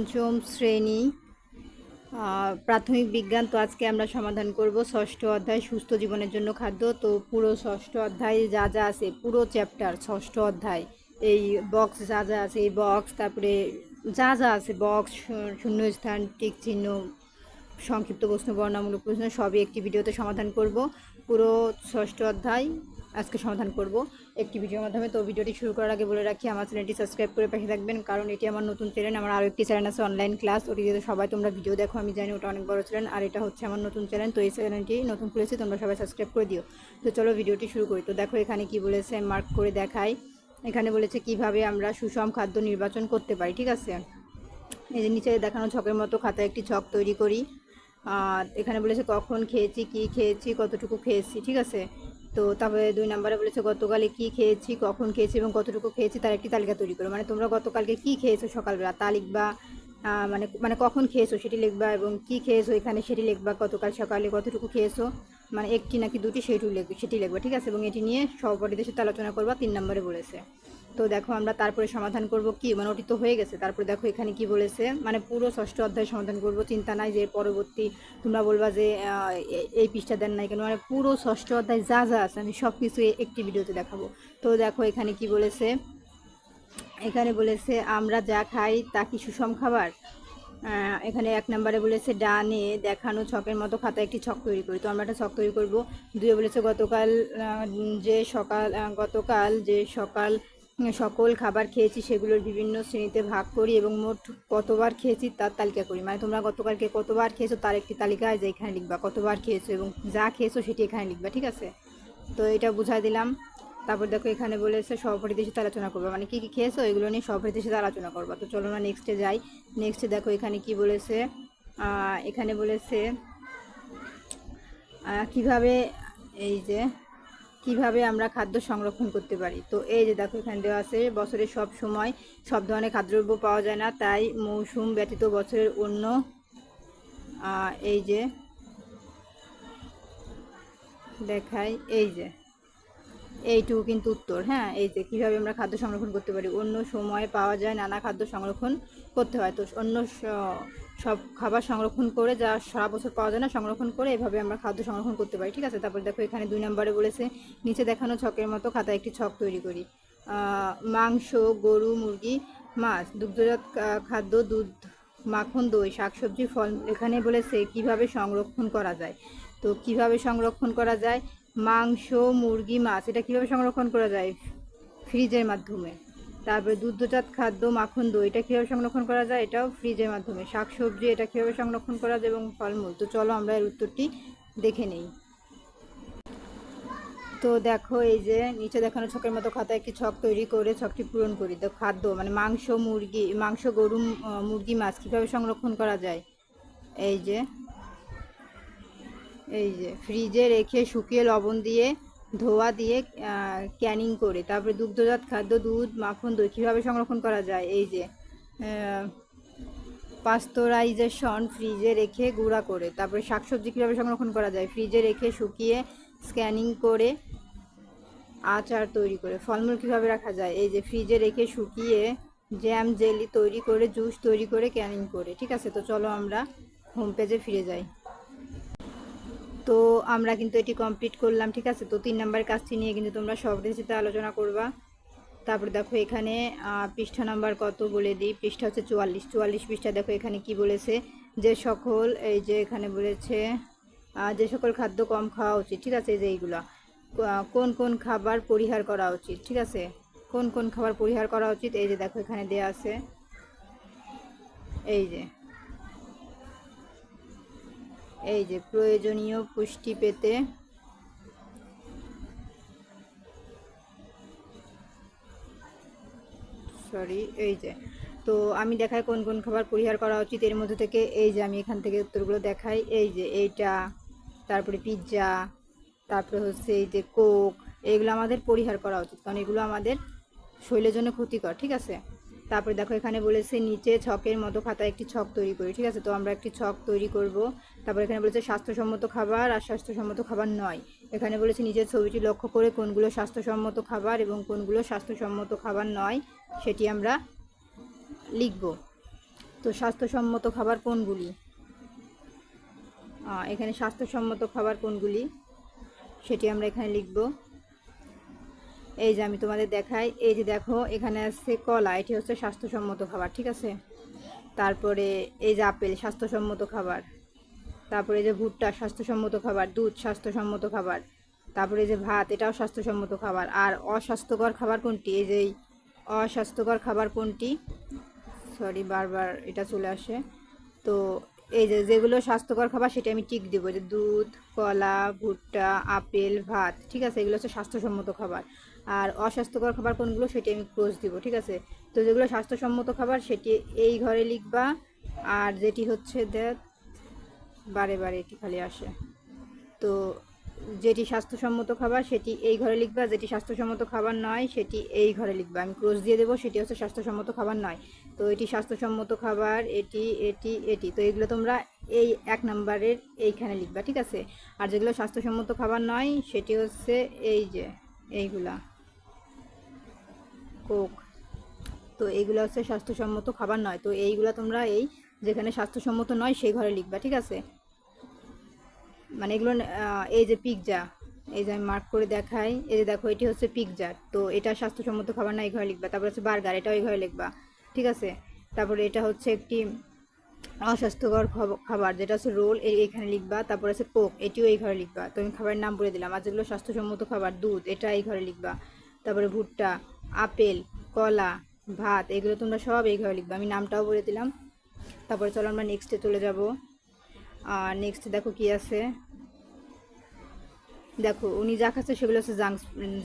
পঞ্চম শ্রেণি প্রাথমিক বিজ্ঞান তো আজকে আমরা সমাধান করব। ষষ্ঠ অধ্যায় সুস্থ জীবনের জন্য খাদ্য। তো পুরো ষষ্ঠ অধ্যায় যা যা আছে, পুরো চ্যাপ্টার ষষ্ঠ অধ্যায়, এই বক্স যা যা আছে, এই বক্স তারপরে যা যা আছে বক্স শূন্যস্থান, টিক চিহ্ন, সংক্ষিপ্ত প্রশ্ন, বর্ণামূলক প্রশ্ন, সবই একটি ভিডিওতে সমাধান করব। পুরো ষষ্ঠ অধ্যায় আজকে সমাধান করব একটি ভিডিওর মাধ্যমে। তো ভিডিওটি শুরু করার আগে বলে রাখি, আমার চ্যানেলটি সাবস্ক্রাইব করে পাশে থাকবেন, কারণ এটি আমার নতুন চ্যানেল, আমার আরও একটি চ্যানেল আছে অনলাইন ক্লাস ওটিতে সবাই তোমরা ভিডিও দেখো, আমি জানি ওটা অনেক বড় চ্যানেল, আর এটা হচ্ছে আমার নতুন চ্যানেল, তো এই চ্যানেলটি নতুন খুলেছি, তোমরা সবাই সাবস্ক্রাইব করে দিও। তো চলো ভিডিওটি শুরু করি। তো দেখো এখানে কি বলেছে মার্ক করে দেখাই। এখানে বলেছে কীভাবে আমরা সুষম খাদ্য নির্বাচন করতে পারি, ঠিক আছে? এই যে নিচে দেখানো ছকের মতো খাতায় একটি ছক তৈরি করি। আর এখানে বলেছে কখন খেয়েছি, কি খেয়েছি, কতটুকু খেয়েছি, ঠিক আছে? তো তারপরে দুই নম্বরে বলেছে, গতকালে কি খেয়েছি, কখন খেয়েছি এবং কতটুকু খেয়েছি, তার একটি তালিকা তৈরি করো। মানে তোমরা গতকালকে কি খেয়েছো সকালবেলা? তা লিখবা মানে মানে কখন খেয়েছো সেটি লিখবা এবং কি খেয়েছো এখানে সেটি লিখবা, গতকাল সকালে কতটুকু খেয়েছো মানে একটি নাকি দুটি সেইটু লিখবে সেটি লিখবা, ঠিক আছে? এবং এটি নিয়ে সহপাঠীদের সাথে আলোচনা করবা, তিন নম্বরে বলেছে। তো দেখো আমরা তারপরে সমাধান করব কি? মানে ওটি তো হয়ে গেছে। তারপরে দেখো এখানে কি বলেছে? মানে পুরো ষষ্ঠ অধ্যায় সমাধান করব। চিন্তা নাই যে পরবর্তী তোমরা বলবা যে এই পৃষ্ঠা দেন নাই কেন? মানে পুরো ষষ্ঠ অধ্যায় যা যা আছে আমি সব কিছু একটি ভিডিওতে দেখাবো। তো দেখো এখানে কি বলেছে? এখানে বলেছে, আমরা যা খাই তা কি সুষম খাবার? এখানে এক নম্বরে বলেছে, ডানে দেখানো ছকের মতো খাতায় একটি ছক তৈরি করি। তো আমরা একটা ছক তৈরি করব। দুয়ে বলেছে, গতকাল যে সকাল গতকাল যে সকাল সকল খাবার খেয়েছি, সেগুলোর বিভিন্ন শ্রেণীতে ভাগ করি এবং মোট কতবার খেয়েছি তার তালিকা করি। মানে তোমরা গতকালকে কতবার খেয়েছো তার একটি তালিকা যে এখানে লিখবা। কতবার খেয়েছো এবং যা খেয়েছো সেটি এখানে লিখবা, ঠিক আছে? তো এটা বুঝাই দিলাম। তারপর দেখো এখানে বলেছে সহপাঠীদের সাথে আলোচনা করব। মানে কী কী খেয়েছো এগুলো নিয়ে সহপাঠীদের সাথে আলোচনা করব। তো চলো না নেক্সটে যাই। নেক্সটে দেখো এখানে কি বলেছে? এখানে বলেছে কীভাবে এই যে কীভাবে আমরা খাদ্য সংরক্ষণ করতে পারি? তো এই যে দেখো, এখানে দেওয়া আছে বছরের সব সময় সব ধরনের খাদ্যদ্রব্য পাওয়া যায় না। তাই মৌসুম ব্যতীত বছরের অন্য এই যে, দেখাই, এই যে। এইটুকু কিন্তু উত্তর হ্যাঁ? এই যে কীভাবে আমরা খাদ্য সংরক্ষণ করতে পারি? অন্য সময় পাওয়া যায় নানা খাদ্য সংরক্ষণ করতে হয়। তো অন্য সব খাবার সংরক্ষণ করে যা সারা বছর পাওয়া যায় না, সংরক্ষণ করে এভাবে আমরা খাদ্য সংরক্ষণ করতে পারি। ঠিক আছে? তারপর দেখো এখানে দুই নম্বরে বলেছে, নিচে দেখানো ছকের মতো খাতায় একটি ছক তৈরি করি। মাংস, গরু, মুরগি, মাছ, দুগ্ধজাত খাদ্য, দুধ, মাখন, দই, শাকসবজি, ফল। এখানে বলেছে কীভাবে সংরক্ষণ করা যায়? তো কীভাবে সংরক্ষণ করা যায়? মাংস, মুরগি, মাছ, এটা কীভাবে সংরক্ষণ করা যায়? ফ্রিজের মাধ্যমে। তারপরে দুগ্ধজাত খাদ্য, মাখন, দই, এটা কীভাবে সংরক্ষণ করা যায়? এটাও ফ্রিজের মাধ্যমে। শাকসবজি, এটা কীভাবে সংরক্ষণ করা যায় এবং ফলমূল? তো চলো আমরা এর উত্তরটি দেখে নেই। তো দেখো, এই যে নিচে দেখানো ছকের মতো খাতায় একটি ছক তৈরি করে ছকটি পূরণ করি। তো খাদ্য মানে মাংস, মুরগি, মাংস, গরু মুরগি, মাছ কীভাবে সংরক্ষণ করা যায়? এই যে এই যে ফ্রিজে রেখে শুকিয়ে লবণ দিয়ে, ধোয়া দিয়ে ক্যানিং করে, তারপরে দুগ্ধজাত খাদ্য, দুধ, মাখন, দই, কীভাবে সংরক্ষণ করা যায়? এই যে পাস্তরাইজেশন ফ্রিজে রেখে গুঁড়া করে, তারপরে শাকসবজি কীভাবে সংরক্ষণ করা যায়? ফ্রিজে রেখে শুকিয়ে স্ক্যানিং করে, আচার তৈরি করে, ফলমূল কীভাবে রাখা যায়? এই যে, ফ্রিজে রেখে শুকিয়ে জ্যাম জেলি তৈরি করে জুস তৈরি করে, ক্যানিং করে, ঠিক আছে? তো চলো আমরা হোম পেজে ফিরে যাই। তো আমরা কিন্তু এটি কমপ্লিট করলাম, ঠিক আছে? তো তিন নাম্বার কাজটি নিয়ে কিন্তু তোমরা সবদের সাথে আলোচনা করবা। তারপর দেখো এখানে পৃষ্ঠা নাম্বার কত বলে দিই? পৃষ্ঠা হচ্ছে চুয়াল্লিশ। চুয়াল্লিশ পৃষ্ঠা দেখো এখানে কি বলেছে? যে সকল, এই যে এখানে বলেছে যে সকল খাদ্য কম খাওয়া উচিত, ঠিক আছে? এই যে এইগুলো। কোন কোন খাবার পরিহার করা উচিত, ঠিক আছে? কোন কোন খাবার পরিহার করা উচিত? এই যে দেখো এখানে দেয়া আছে। এই যে। এই যে প্রয়োজনীয় পুষ্টি পেতে। সরি এই যে। তো আমি দেখাই কোন কোন খাবার পরিহার করা উচিত। এর মধ্যে থেকে এই যে আমি এখান থেকে উত্তরগুলো দেখাই। এই যে এইটা, তারপরে পিৎজা, তারপরে হচ্ছে এই যে কোক, এগুলো আমাদের পরিহার করা উচিত। কারণ এগুলো আমাদের শরীরের জন্য ক্ষতিকর, ঠিক আছে? তারপরে দেখো এখানে বলেছে নিচে ছকের মতো খাতায় একটি ছক তৈরি করি, ঠিক আছে? তো আমরা একটি ছক তৈরি করব। তারপর এখানে বলেছে স্বাস্থ্যসম্মত খাবার আর স্বাস্থ্যসম্মত খাবার নয়। এখানে বলেছে নিজের ছবিটি লক্ষ্য করে কোনগুলো স্বাস্থ্যসম্মত খাবার এবং কোনগুলো স্বাস্থ্যসম্মত খাবার নয়, সেটি আমরা লিখব। তো স্বাস্থ্যসম্মত খাবার কোনগুলি? এখানে স্বাস্থ্যসম্মত খাবার কোনগুলি? সেটি আমরা এখানে লিখব। এই যে আমি তোমাদের দেখাই, এই যে দেখো, এখানে আছে কলা, এটি হচ্ছে স্বাস্থ্যসম্মত খাবার, ঠিক আছে? তারপরে এই যে আপেল, স্বাস্থ্যসম্মত খাবার। তারপরে যে ভুট্টা, স্বাস্থ্যসম্মত খাবার, দুধ, স্বাস্থ্যসম্মত খাবার, তারপরে যে ভাত, এটাও স্বাস্থ্যসম্মত খাবার। আর অস্বাস্থ্যকর খাবার কোনটি? এই যে অস্বাস্থ্যকর খাবার কোনটি? সরি বারবার এটা চলে আসে। তো এই যে যেগুলো স্বাস্থ্যকর খাবার, সেটা আমি টিক দেবো। যে দুধ, কলা, ভুট্টা, আপেল, ভাত, ঠিক আছে? এগুলো হচ্ছে স্বাস্থ্যসম্মত খাবার। আর অস্বাস্থ্যকর খাবার কোনগুলো, সেটি আমি ক্রোজ দিব, ঠিক আছে? তো যেগুলো স্বাস্থ্যসম্মত খাবার, সেটি এই ঘরে লিখবা। আর যেটি হচ্ছে দেখ বারে বারে এটি খালি আসে। তো যেটি স্বাস্থ্যসম্মত খাবার, সেটি এই ঘরে লিখবা, যেটি স্বাস্থ্যসম্মত খাবার নয়, সেটি এই ঘরে লিখবা। আমি ক্রোজ দিয়ে দেবো, সেটি হচ্ছে স্বাস্থ্যসম্মত খাবার নয়। তো এটি স্বাস্থ্যসম্মত খাবার, এটি এটি এটি। তো এগুলো তোমরা এই এক নম্বরের এইখানে লিখবা, ঠিক আছে? আর যেগুলো স্বাস্থ্যসম্মত খাবার নয়, সেটি হচ্ছে এই যে, এইগুলা। কোক। তো এইগুলো হচ্ছে স্বাস্থ্যসম্মত খাবার নয়। তো এইগুলো তোমরা এই যেখানে স্বাস্থ্যসম্মত নয়, সেই ঘরে লিখবা, ঠিক আছে? মানে এগুলো এই যে পিৎজা এই যে আমি মার্ক করে দেখাই, এই যে দেখো, এটি হচ্ছে পিৎজা তো এটা স্বাস্থ্যসম্মত খাবার না, এই ঘরে লিখবা। তারপর হচ্ছে বার্গার এটাও এই ঘরে লিখবা, ঠিক আছে? তারপরে এটা হচ্ছে একটি অস্বাস্থ্যকর খব- খাবার, যেটা হচ্ছে রোল এইখানে লিখবা। তারপর আছে কোক এটিও এই ঘরে লিখবা। তো আমি খাবারের নাম বলে দিলাম। আর যেগুলো স্বাস্থ্যসম্মত খাবার, দুধ, এটা এই ঘরে লিখবা। তারপরে ভুট্টা, আপেল, কলা, ভাত, এগুলো তোমরা সব এই ঘরে লিখবা। আমি নামটাও বলে দিলাম। তারপরে চলো আমরা নেক্সটে চলে যাব। আর নেক্সট দেখো কি আছে? দেখো, উনি যা খাচ্ছে সেগুলো হচ্ছে জাঙ্ক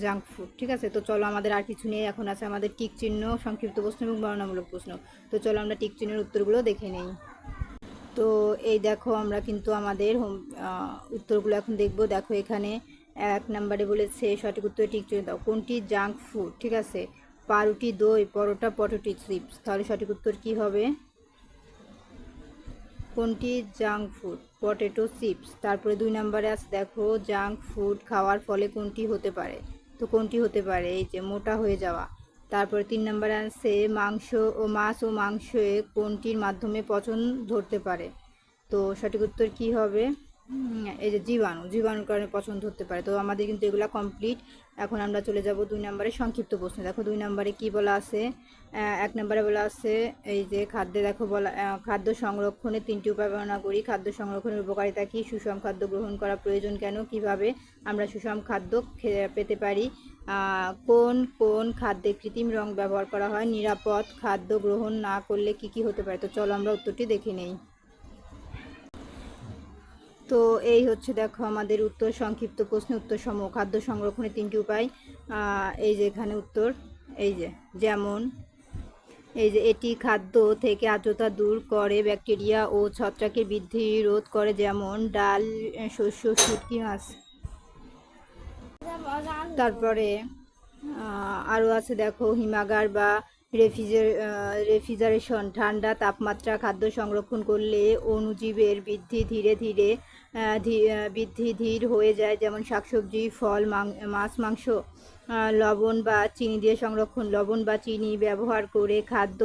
জাঙ্ক ফুড ঠিক আছে? তো চলো আমাদের আর কিছু নেই, এখন আছে আমাদের টিক চিহ্ন, সংক্ষিপ্ত প্রশ্ন এবং বর্ণনামূলক প্রশ্ন। তো চলো আমরা টিক চিহ্নের উত্তরগুলো দেখে নেই। তো এই দেখো আমরা কিন্তু আমাদের হোম উত্তরগুলো এখন দেখব। দেখো এখানে এক নাম্বারে বলেছে, সঠিক উত্তর টিক চিহ্ন দাও। কোনটি? জাঙ্ক ফুড ঠিক আছে? পাউরুটি, দই, পরোটা, পটোটি চিপস তাহলে সঠিক উত্তর কি হবে? কোনটি? Junk food, potato chips. তারপরে দুই নম্বরে আছে, দেখো, জাঙ্ক ফুড খাওয়ার ফলে কোনটি হতে পারে? তো কোনটি হতে পারে? এই যে মোটা হয়ে যাওয়া। তারপরে তিন নম্বরে আছে, মাংস ও মাছ ও মাংসে কোনটির মাধ্যমে পচন ধরতে পারে? তো সঠিক উত্তর কি হবে? এই যে জীবাণু, জীবাণুর কারণে পছন্দ হতে পারে। তো আমাদের কিন্তু এগুলা কমপ্লিট এখন আমরা চলে যাব দুই নম্বরে সংক্ষিপ্ত প্রশ্ন। দেখো দুই নম্বরে কি বলা আছে? এক নম্বরে বলা আছে, এই যে খাদ্যে দেখো বলা খাদ্য সংরক্ষণে তিনটি উপায় বর্ণনা করি। খাদ্য সংরক্ষণের উপকারিতা কি? সুষম খাদ্য গ্রহণ করা প্রয়োজন কেন? কীভাবে আমরা সুষম খাদ্য পেতে পারি? কোন কোন খাদ্যে কৃত্রিম রং ব্যবহার করা হয়? নিরাপদ খাদ্য গ্রহণ না করলে কি কি হতে পারে? তো চলো আমরা উত্তরটি দেখে নেই। তো এই হচ্ছে দেখো আমাদের উত্তর, সংক্ষিপ্ত প্রশ্ন, উত্তর সম খাদ্য সংরক্ষণের তিনটি উপায়। এই যে এখানে উত্তর, এই যে যেমন, এই যে এটি খাদ্য থেকে আর্দ্রতা দূর করে ব্যাকটেরিয়া ও ছত্রাকের বৃদ্ধি রোধ করে, যেমন ডাল, শস্য, শুটকি মাছ। তারপরে আরও আছে দেখো হিমাগার বা রেফ্রিজার রেফ্রিজারেশন, ঠান্ডা তাপমাত্রা, খাদ্য সংরক্ষণ করলে অণুজীবের বৃদ্ধি ধীরে ধীরে বৃদ্ধি ধীর হয়ে যায়, যেমন শাকসবজি, ফল মাছ, মাংস লবণ বা চিনি দিয়ে সংরক্ষণ। লবণ বা চিনি ব্যবহার করে খাদ্য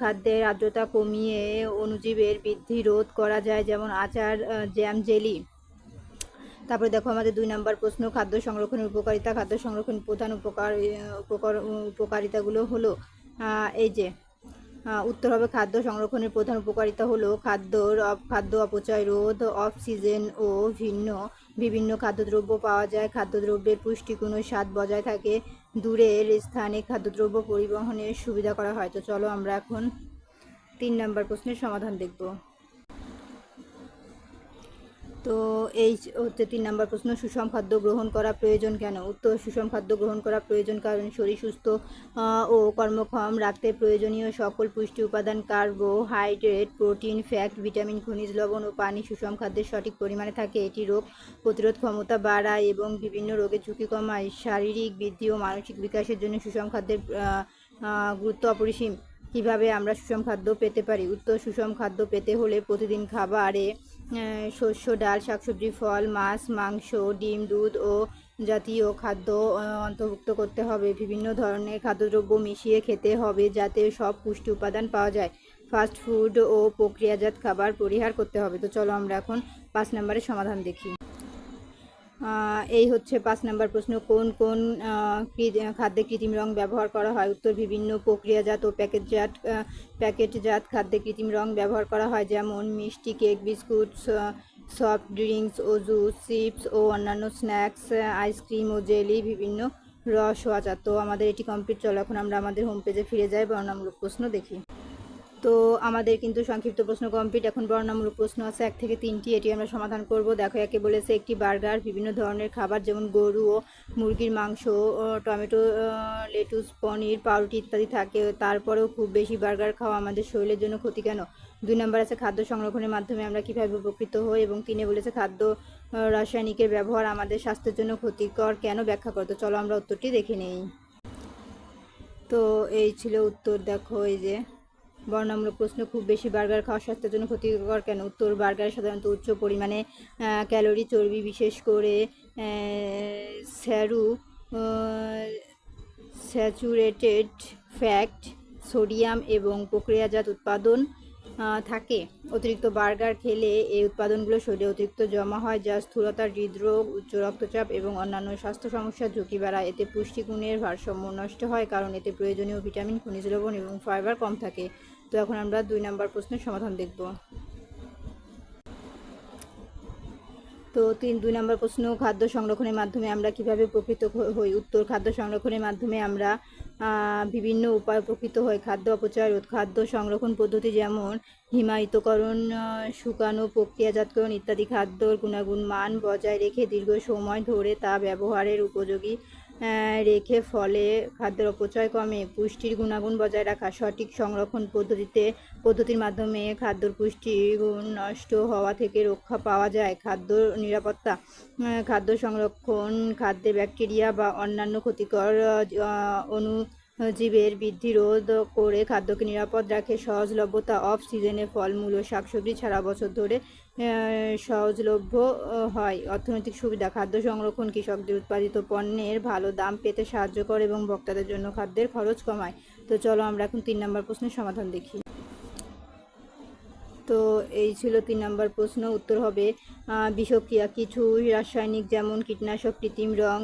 খাদ্যের আর্দ্রতা কমিয়ে অণুজীবের বৃদ্ধি রোধ করা যায়, যেমন আচার জ্যাম, জেলি। তারপরে দেখো আমাদের দুই নাম্বার প্রশ্ন, খাদ্য সংরক্ষণের উপকারিতা। খাদ্য সংরক্ষণের প্রধান উপকার উপকার উপকারিতাগুলো হলো এই যে উত্তর হবে খাদ্য সংরক্ষণের প্রধান উপকারিতা হলো খাদ্যর খাদ্য অপচয় রোধ অফ সিজন ও ভিন্ন, বিভিন্ন খাদ্যদ্রব্য পাওয়া যায়। খাদ্যদ্রব্যের পুষ্টিগুণ স্বাদ বজায় থাকে। দূরের স্থানে খাদ্যদ্রব্য পরিবহনের সুবিধা করা হয়। তো চলো আমরা এখন তিন নম্বর প্রশ্নের সমাধান দেখব। তো এই হচ্ছে তিন নম্বর প্রশ্ন, সুষম খাদ্য গ্রহণ করা প্রয়োজন কেন? উত্তর, সুষম খাদ্য গ্রহণ করা প্রয়োজন কারণ শরীর সুস্থ ও কর্মক্ষম রাখতে প্রয়োজনীয় সকল পুষ্টি উপাদান কার্বোহাইড্রেট প্রোটিন, ফ্যাট, ভিটামিন, খনিজ লবণ ও পানি সুষম খাদ্যের সঠিক পরিমাণে থাকে। এটি রোগ প্রতিরোধ ক্ষমতা বাড়ায় এবং বিভিন্ন রোগের ঝুঁকি কমায়। শারীরিক বৃদ্ধি ও মানসিক বিকাশের জন্য সুষম খাদ্যের গুরুত্ব অপরিসীম। কীভাবে আমরা সুষম খাদ্য পেতে পারি? উত্তর, সুষম খাদ্য পেতে হলে প্রতিদিন খাবারে শস্য, ডাল, শাকসবজি, ফল, মাছ, মাংস, ডিম, দুধ ও জাতীয় খাদ্য অন্তর্ভুক্ত করতে হবে। বিভিন্ন ধরনের খাদ্যদ্রব্য মিশিয়ে খেতে হবে যাতে সব পুষ্টি উপাদান পাওয়া যায়। ফাস্ট ফুড ও প্রক্রিয়াজাত খাবার পরিহার করতে হবে। তো চলো আমরা এখন পাঁচ নম্বরের সমাধান দেখি। এই হচ্ছে পাঁচ নম্বর প্রশ্ন, কোন কোন খাদ্যে কৃত্রিম রং ব্যবহার করা হয়? উত্তর, বিভিন্ন প্রক্রিয়াজাত ও প্যাকেটজাত প্যাকেটজাত খাদ্যে কৃত্রিম রং ব্যবহার করা হয়, যেমন মিষ্টি, কেক, বিস্কুট সফট ড্রিঙ্কস ও জুস, চিপস ও অন্যান্য স্ন্যাক্স, আইসক্রিম ও জেলি, বিভিন্ন রস আচার। তো আমাদের এটি কমপ্লিট, চলো এখন আমরা আমাদের হোম পেজে ফিরে যাই বর্ণামূলক প্রশ্ন দেখি। তো আমাদের কিন্তু সংক্ষিপ্ত প্রশ্ন কমপ্লিট এখন বর্ণামূলক প্রশ্ন আছে, এক থেকে তিনটি, এটি আমরা সমাধান করব। দেখো, একে বলেছে একটি বার্গার, বিভিন্ন ধরনের খাবার যেমন গরু ও মুরগির মাংস টমেটো লেটুস, পনির, পাউরুটি ইত্যাদি থাকে। তারপরেও খুব বেশি বার্গার খাওয়া আমাদের শরীরের জন্য ক্ষতি কেন? দুই নম্বর আছে খাদ্য সংরক্ষণের মাধ্যমে আমরা কীভাবে উপকৃত হই এবং তিনে বলেছে খাদ্য রাসায়নিকের ব্যবহার আমাদের স্বাস্থ্যের জন্য ক্ষতিকর কেন ব্যাখ্যা করতো চলো আমরা উত্তরটি দেখে নেই। তো এই ছিল উত্তর, দেখো এই যে বর্ণামূলক প্রশ্ন, খুব বেশি বার্গার খাওয়া স্বাস্থ্যের জন্য ক্ষতিকর কেন? উত্তর, বার্গার সাধারণত উচ্চ পরিমাণে ক্যালোরি চর্বি, বিশেষ করে স্যারু স্যাচুরেটেড ফ্যাক্ট সোডিয়াম এবং প্রক্রিয়াজাত উৎপাদন। থাকে। অতিরিক্ত বার্গার খেলে এই উৎপাদনগুলো শরীরে অতিরিক্ত জমা হয়, যা স্থূলতা হৃদরোগ, উচ্চ রক্তচাপ এবং অন্যান্য স্বাস্থ্য সমস্যার ঝুঁকি বাড়ায়। এতে পুষ্টিগুণের ভারসাম্য নষ্ট হয়, কারণ এতে প্রয়োজনীয় ভিটামিন, খনিজ লবণ এবং ফাইবার কম থাকে। তো এখন আমরা দুই নম্বর প্রশ্নের সমাধান দেখব। তো তিন, দুই নম্বর প্রশ্ন, খাদ্য সংরক্ষণের মাধ্যমে আমরা কীভাবে উপকৃত হই? উত্তর, খাদ্য সংরক্ষণের মাধ্যমে আমরা বিভিন্ন উপায় উপকৃত হয় খাদ্য অপচয় রোধ খাদ্য সংরক্ষণ পদ্ধতি যেমন হিমায়িতকরণ শুকানো প্রক্রিয়াজাতকরণ ইত্যাদি খাদ্যর গুণাগুণ মান বজায় রেখে দীর্ঘ সময় ধরে তা ব্যবহারের উপযোগী রেখে ফলে খাদ্যের অপচয় কমে। পুষ্টির গুণাগুণ বজায় রাখা সঠিক সংরক্ষণ পদ্ধতিতে পদ্ধতির মাধ্যমে খাদ্যর পুষ্টিগুণ নষ্ট হওয়া থেকে রক্ষা পাওয়া যায়। খাদ্য নিরাপত্তা খাদ্য সংরক্ষণ খাদ্যে ব্যাকটেরিয়া বা অন্যান্য ক্ষতিকর আহ, অণুজীবের বৃদ্ধি রোধ করে খাদ্যকে নিরাপদ রাখে। সহজলভ্যতা অফ সিজনে ফলমূল ও শাকসবজি সারা বছর ধরে সহজলভ্য হয়। অর্থনৈতিক সুবিধা, খাদ্য সংরক্ষণ, কৃষকদের উৎপাদিত পণ্যের ভালো দাম পেতে সাহায্য করে এবং ভোক্তাদের জন্য খাদ্যের খরচ কমায়। তো চলো আমরা এখন তিন নম্বর প্রশ্নের সমাধান দেখি। তো এই ছিল তিন নম্বর প্রশ্ন। উত্তর হবে বিষক্রিয়া কিছু রাসায়নিক যেমন কীটনাশক, কৃত্রিম রং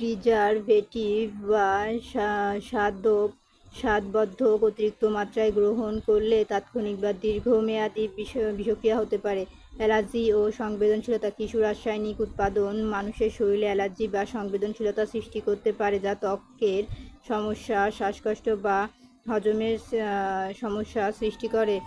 প্রিজারভেটিভ বা সা- স্বাদক স্বাদবদ্ধক অতিরিক্ত মাত্রায় গ্রহণ করলে তাৎক্ষণিক বা দীর্ঘমেয়াদী বিষ- বিষক্রিয়া হতে পারে। অ্যালার্জি ও সংবেদনশীলতা কিছু রাসায়নিক উৎপাদন মানুষের শরীরে অ্যালার্জি বা সংবেদনশীলতা সৃষ্টি করতে পারে যা ত্বকের সমস্যা, শ্বাসকষ্ট বা হজমের সমস্যা সৃষ্টি করে।